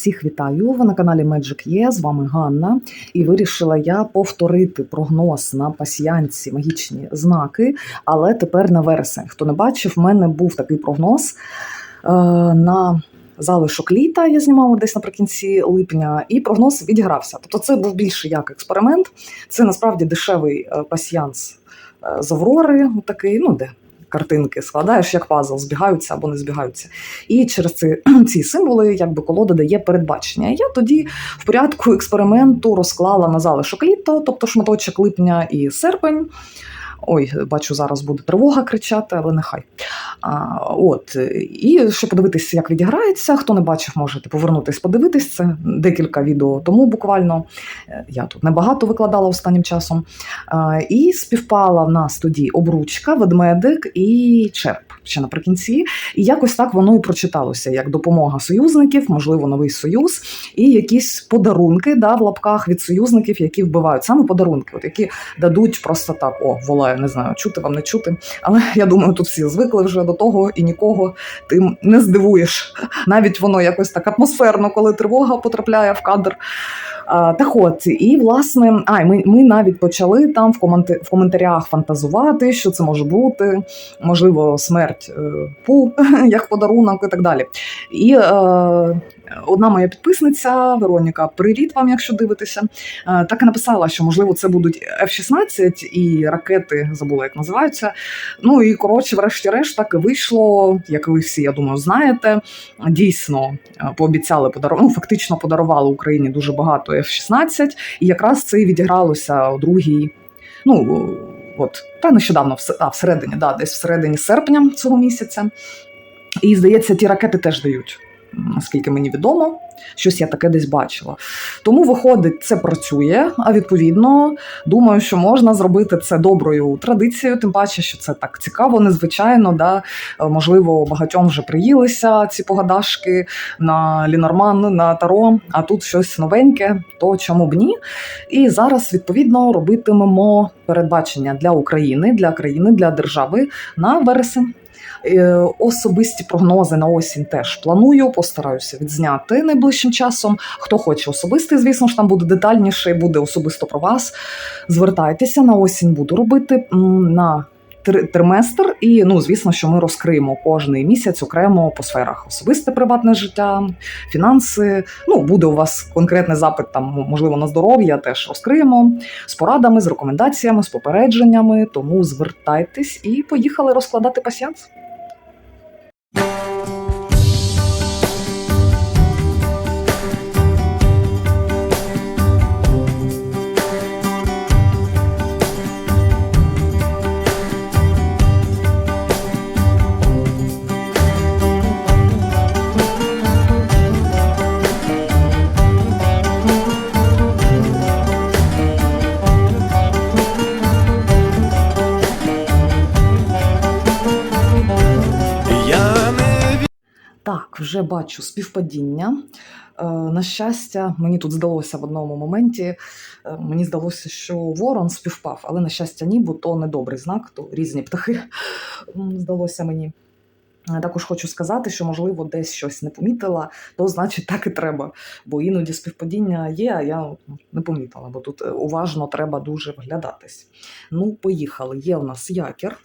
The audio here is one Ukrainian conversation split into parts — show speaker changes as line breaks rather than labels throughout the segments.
Всіх вітаю! Ви на каналі Magic Є. З вами Ганна. І вирішила я повторити прогноз на пасіянці магічні знаки, але тепер на вересень. Хто не бачив, в мене був такий прогноз е, на залишок літа. Я знімала десь наприкінці липня, і прогноз відігрався. Тобто, це був більше як експеримент. Це насправді дешевий е, пасіянс е, з Аврори, такий, ну де. Картинки складаєш як пазл, збігаються або не збігаються. І через ці, ці символи, якби колода дає передбачення. Я тоді в порядку експерименту розклала на залишок літо, тобто шматочок липня і серпень. Ой, бачу, зараз буде тривога кричати, але нехай. А, От і щоб подивитися, як відіграється. Хто не бачив, можете повернутись, подивитись це декілька відео тому буквально. Е, Я тут небагато викладала останнім часом. А, І співпала в нас тоді обручка, ведмедик і черп ще наприкінці. І якось так воно і прочиталося як допомога союзників, можливо, новий союз, і якісь подарунки да, в лапках від союзників, які вбивають саме подарунки, от які дадуть просто так: о, волаю, не знаю, чути вам не чути. Але я думаю, тут всі звикли вже до того і нікого тим не здивуєш. Навіть воно якось так атмосферно, коли тривога потрапляє в кадр. А, Так от, і власне, а, ми, ми навіть почали там в, коменти, в коментарях фантазувати, що це може бути, можливо, смерть е, пу як подарунок і так далі. І е, одна моя підписниця Вероніка, привіт вам, якщо дивитеся, е, так і написала, що можливо це будуть F-16 і ракети, забула, як називаються. Ну і коротше, врешті-решт, так і вийшло, як ви всі, я думаю, знаєте. Дійсно е, пообіцяли подарувати, ну, фактично подарували Україні дуже багато F-16, і якраз це і відігралося у другій. Ну, от, та нещодавно, а, всередині, да, десь всередині серпня цього місяця. І, здається, ті ракети теж дають, наскільки мені відомо. Щось я таке десь бачила. Тому, виходить, це працює, а відповідно, думаю, що можна зробити це доброю традицією, тим паче, що це так цікаво, незвичайно. Да? Е, Можливо, багатьом вже приїлися ці погадашки на Лінорман, на Таро, а тут щось новеньке, то чому б ні? І зараз, відповідно, робитимемо передбачення для України, для країни, для держави на вересень. Е, Особисті прогнози на осінь теж планую, постараюся відзняти найближчим часом. Хто хоче особистий, звісно ж, там буде детальніше, буде особисто про вас. Звертайтеся на осінь, буду робити на триместр, і ну, звісно, що ми розкриємо кожний місяць окремо по сферах: особисте приватне життя, фінанси. Ну, буде у вас конкретний запит, там можливо на здоров'я, теж розкриємо з порадами, з рекомендаціями, з попередженнями. Тому звертайтесь і поїхали розкладати пасіянс. Вже бачу співпадіння. Е, на щастя, мені тут здалося в одному моменті. е, Мені здалося, що ворон співпав, але на щастя, ні, бо то не добрий знак, то різні птахи здалося мені. Е, Також хочу сказати, що можливо десь щось не помітила, то значить так і треба. Бо іноді співпадіння є, а я не помітила, бо тут уважно треба дуже вглядатись. Ну, поїхали. Є у нас якір.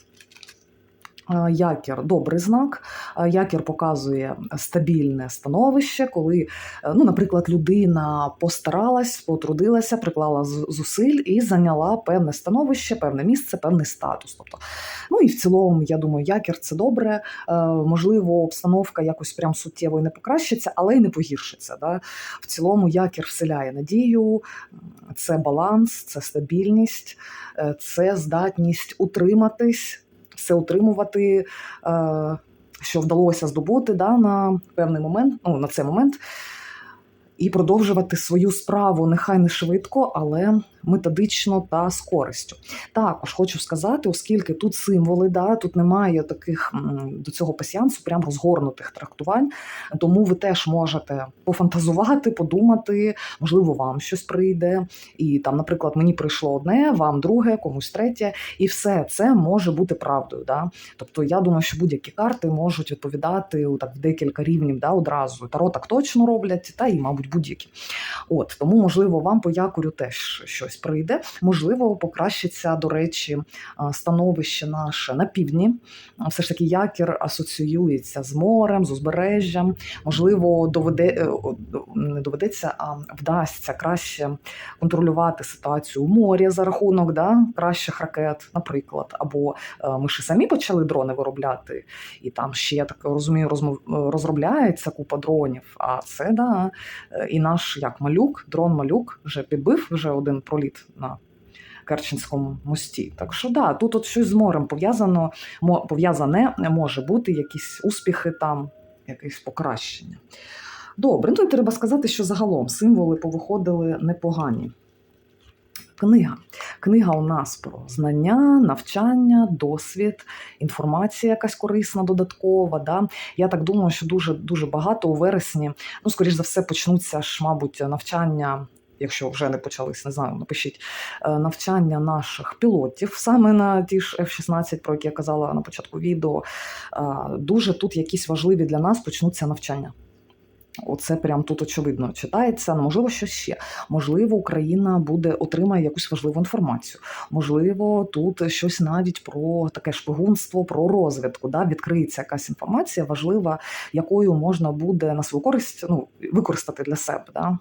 Якір добрий знак. Е, Якір показує стабільне становище, коли, е, ну, наприклад, людина постаралась, потрудилася, приклала зусиль і зайняла певне становище, певне місце, певний статус. Тобто, ну і в цілому, я думаю, якір це добре. Е, Можливо, обстановка якось прям суттєво і не покращиться, але й не погіршиться. Да? В цілому, якір вселяє надію, це баланс, це стабільність, це здатність утриматись все утримувати, що вдалося здобути да, на певний момент, ну, на цей момент, і продовжувати свою справу нехай не швидко, але методично та з користю. Також хочу сказати, оскільки тут символи, да, тут немає таких до цього пасіянсу прям розгорнутих трактувань, тому ви теж можете пофантазувати, подумати, можливо, вам щось прийде. І там, наприклад, мені прийшло одне, вам друге, комусь третє, і все це може бути правдою. Да? Тобто, я думаю, що будь-які карти можуть відповідати у так в декілька рівнів да, одразу. Таро так точно роблять, та і, мабуть, будь-які. От тому, можливо, вам по якорю теж щось прийде. Можливо, покращиться, до речі, становище наше на півдні. Все ж таки, якір асоціюється з морем, з узбережжям. Можливо, доведе е, не доведеться, а вдасться краще контролювати ситуацію у морі за рахунок да, кращих ракет, наприклад. Або е, ми ж самі почали дрони виробляти, і там ще я так розумію, розробляється купа дронів. А це да, е, і наш як малюк, дрон малюк вже підбив вже один проліт на. Керченському мості. Так що да, тут от щось з морем пов'язано, пов'язане може бути якісь успіхи там, якесь покращення. Добре, ну і треба сказати, що загалом символи повиходили непогані. Книга. Книга у нас про знання, навчання, досвід, інформація якась корисна, додаткова. Да? Я так думаю, що дуже дуже багато у вересні, ну, скоріш за все, почнуться ж, мабуть, навчання. Якщо вже не почались, не знаю, напишіть е, навчання наших пілотів саме на ті ж F-16, про які я казала на початку відео. Е, Дуже тут якісь важливі для нас почнуться навчання. Оце прям тут очевидно читається. Ну, Можливо, щось ще. Можливо, Україна буде отримає якусь важливу інформацію. Можливо, тут щось навіть про таке шпигунство, про розвідку. Да? Відкриється якась інформація важлива, якою можна буде на свою користь ну, використати для себе. Да?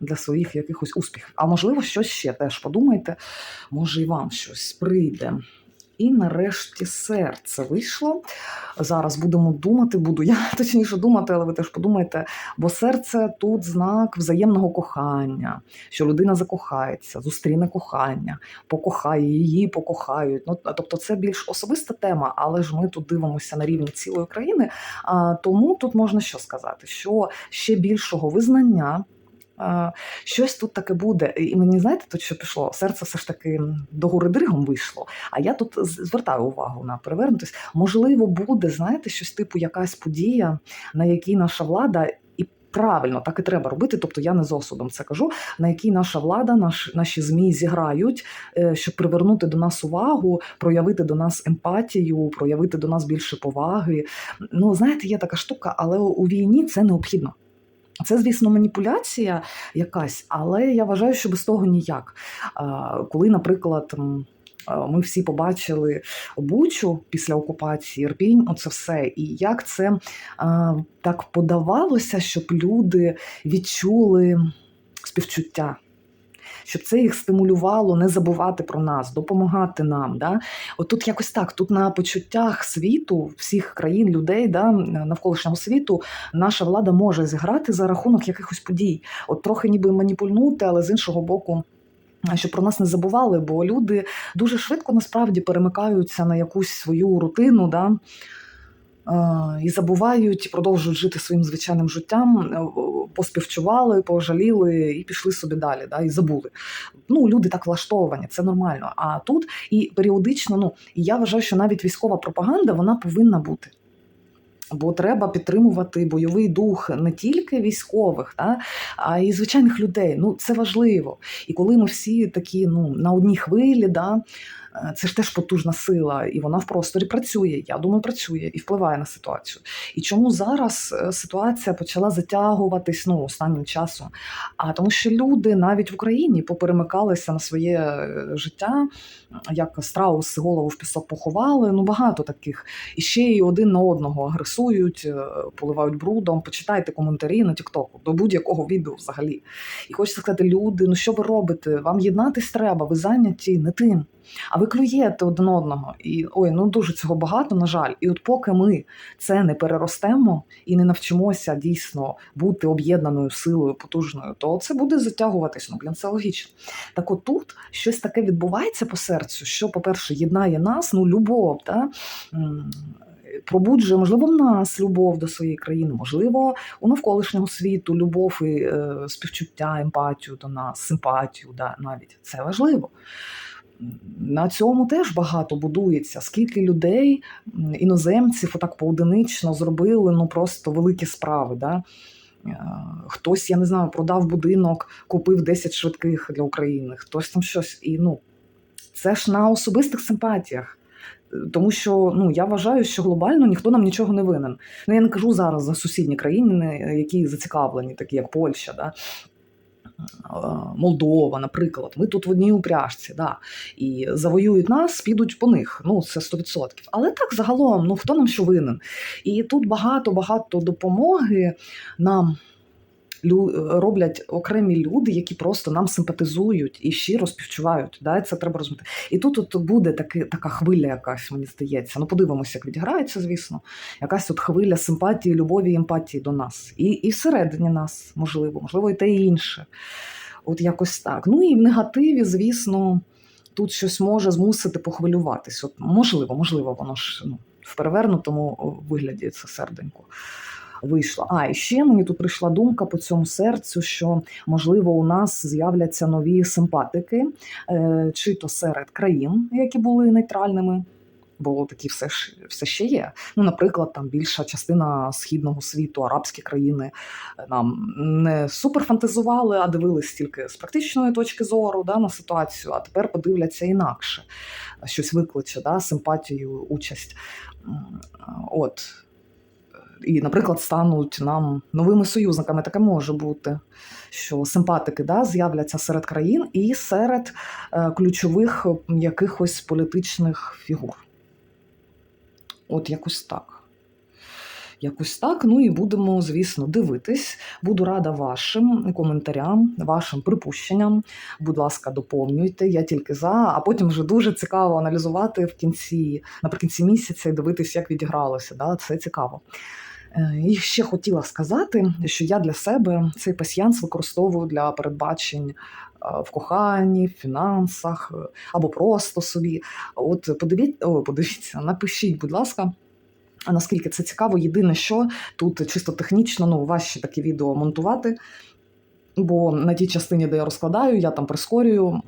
Для своїх якихось успіхів. А можливо, щось ще теж подумайте, може і вам щось прийде. І нарешті серце вийшло. Зараз будемо думати, буду я точніше думати, але ви теж подумайте, бо серце тут знак взаємного кохання, що людина закохається, зустріне кохання, покохає її, покохають. Ну тобто, це більш особиста тема, але ж ми тут дивимося на рівні цілої країни. А, тому тут можна що сказати, що ще більшого визнання. Щось тут таке буде, і мені знаєте, тут що пішло? Серце все ж таки до гори дригом вийшло. А я тут звертаю увагу на перевернутись. Можливо, буде, знаєте, щось типу якась подія, на якій наша влада. Правильно, так і треба робити. Тобто я не з осудом це кажу, на якій наша влада, наш, наші ЗМІ зіграють, е, щоб привернути до нас увагу, проявити до нас емпатію, проявити до нас більше поваги. Ну, знаєте, є така штука, але у війні це необхідно. Це, звісно, маніпуляція якась, але я вважаю, що без того ніяк. Коли, наприклад, ми всі побачили Бучу після окупації, Ірпінь, оце все. І як це так подавалося, щоб люди відчули співчуття. Щоб це їх стимулювало не забувати про нас, допомагати нам. Да? От тут якось так, тут на почуттях світу, всіх країн, людей, да, навколишнього світу, наша влада може зіграти за рахунок якихось подій. От трохи ніби маніпульнути, але з іншого боку. Щоб про нас не забували, бо люди дуже швидко насправді перемикаються на якусь свою рутину, да, і забувають, продовжують жити своїм звичайним життям, е, поспівчували, пожаліли і пішли собі далі, да, і забули. Ну, люди так влаштовані, це нормально. А тут і періодично, ну я вважаю, що навіть військова пропаганда вона повинна бути. Бо треба підтримувати бойовий дух не тільки військових, та, а й звичайних людей. Ну це важливо. І коли ми всі такі ну на одній хвилі, да, е, це ж теж потужна сила, і вона в просторі працює. Я думаю, працює і впливає на ситуацію. І чому зараз е, ситуація почала затягуватись ну, останнім часом? А тому, що люди навіть в Україні поперемикалися на своє е, життя, як страуси голову в пісок поховали. Ну багато таких. І ще й один на одного агресують, е, поливають брудом. Почитайте коментарі на Тіктоку до будь-якого відео взагалі. І хочеться сказати, люди, ну що ви робите? Вам єднатись треба, ви зайняті не тим. А ви клюєте один одного. І ой, ну дуже цього багато, на жаль. І от поки ми це не переростемо і не навчимося дійсно бути об'єднаною силою потужною, то це буде затягуватись. Ну, блін, це логічно. Так от тут щось таке відбувається по серцю, що, по-перше, єднає нас, ну, любов, та? пробуджує, можливо, в нас любов до своєї країни, можливо, у навколишнього світу любов і е, співчуття, емпатію до нас, симпатію, да, навіть це важливо. На цьому теж багато будується. Скільки людей, іноземців, отак поодинично зробили ну просто великі справи. Да? Е, Хтось, я не знаю, продав будинок, купив 10 швидких для України, хтось там щось. І ну, це ж на особистих симпатіях. Тому що ну я вважаю, що глобально ніхто нам нічого не винен. Ну я не кажу зараз за сусідні країни, які зацікавлені, такі як Польща, да. Е, Молдова, наприклад, ми тут в одній упряжці, да, і завоюють нас, підуть по них. Ну це 100%. Але так загалом, ну хто нам що винен? І тут багато багато допомоги нам роблять окремі люди, які просто нам симпатизують і щиро співчувають. Да? Це треба розуміти. І тут от буде таки, така хвиля, якась, мені здається. Ну, подивимося, як відіграється, звісно. Якась от хвиля симпатії, любові і емпатії до нас. І, і всередині нас, можливо, можливо, і те і інше. От якось так. Ну і в негативі, звісно, тут щось може змусити похвилюватись. От, можливо, можливо, воно ж ну, в перевернутому вигляді це серденько вийшло. А і ще мені тут прийшла думка по цьому серцю, що можливо у нас з'являться нові симпатики, е, чи то серед країн, які були нейтральними. Бо такі все ж все ще є. Ну, наприклад, там більша частина східного світу, арабські країни е, нам не супер фантазували, а дивились тільки з практичної точки зору да, на ситуацію, а тепер подивляться інакше, щось викличе, да, симпатію, участь. От і, наприклад, стануть нам новими союзниками. Таке може бути, що симпатики да, з'являться серед країн і серед е, ключових якихось політичних фігур. От якось так. Якось так. Ну і будемо, звісно, дивитись. Буду рада вашим коментарям, вашим припущенням. Будь ласка, доповнюйте. Я тільки за, а потім вже дуже цікаво аналізувати в кінці, наприкінці місяця і дивитись, як відігралося. Да? Це цікаво. Е, І ще хотіла сказати, що я для себе цей пасьянс використовую для передбачень е, в коханні, в фінансах е, або просто собі. От подивіться, подивіться, напишіть, будь ласка. Наскільки це цікаво, єдине, що тут чисто технічно ну, важче такі відео монтувати. Бо на тій частині, де я розкладаю, я там прискорюю,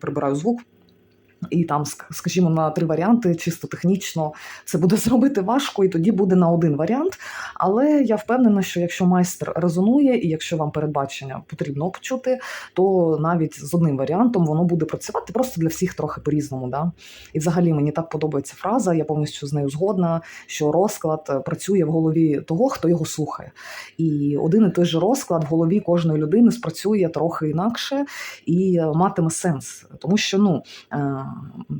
прибираю звук. І там, скажімо, на три варіанти, чисто технічно це буде зробити важко, і тоді буде на один варіант. Але я впевнена, що якщо майстер резонує, і якщо вам передбачення потрібно почути, то навіть з одним варіантом воно буде працювати просто для всіх трохи по-різному. Да? І взагалі мені так подобається фраза, я повністю з нею згодна, що розклад е, працює в голові того, хто його слухає. І один і той же розклад в голові кожної людини спрацює трохи інакше і е, матиме сенс. Тому що ну, е,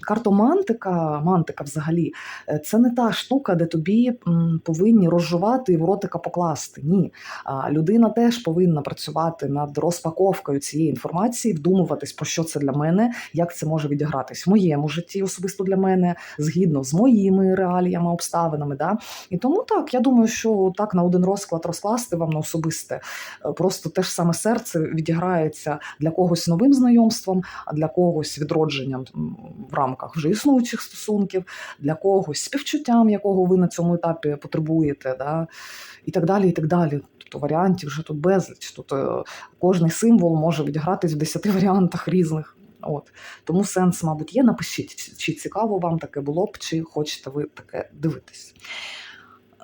картомантика, мантика взагалі, е, це не та штука, де тобі повинні розжувати і в ротика покласти. Ні. Людина теж повинна працювати над розпаковкою цієї інформації, вдумуватись, про що це для мене, як це може відігратись в моєму житті, особисто для мене, згідно з моїми реаліями, обставинами. Да? І тому так, я думаю, що так на один розклад розкласти вам на особисте, е, просто те ж саме серце відіграється для когось новим знайомством, а для когось відродженням в рамках вже існуючих стосунків, для когось співчуттям, якого ви на цьому етапі потребуєте, да? і так далі. і так далі. Тобто варіантів вже тут безліч. Тут е, кожний символ може відігратись в 10 варіантах різних. От тому сенс, мабуть, є. Напишіть, чи- цікаво вам таке було б, чи хочете ви таке дивитись.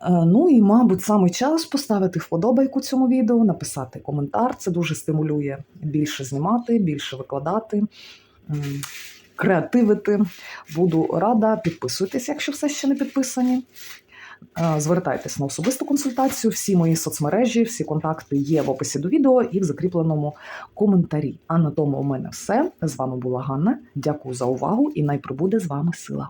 Е, Ну і, мабуть, саме час поставити вподобайку цьому відео, написати коментар. Це дуже стимулює більше знімати, більше викладати, креативити. Буду рада. Підписуйтесь, якщо все ще не підписані. Е, Звертайтесь на особисту консультацію. Всі мої соцмережі, всі контакти є в описі до відео і в закріпленому коментарі. А на тому у мене все. З вами була Ганна. Дякую за увагу і най прибуде з вами сила.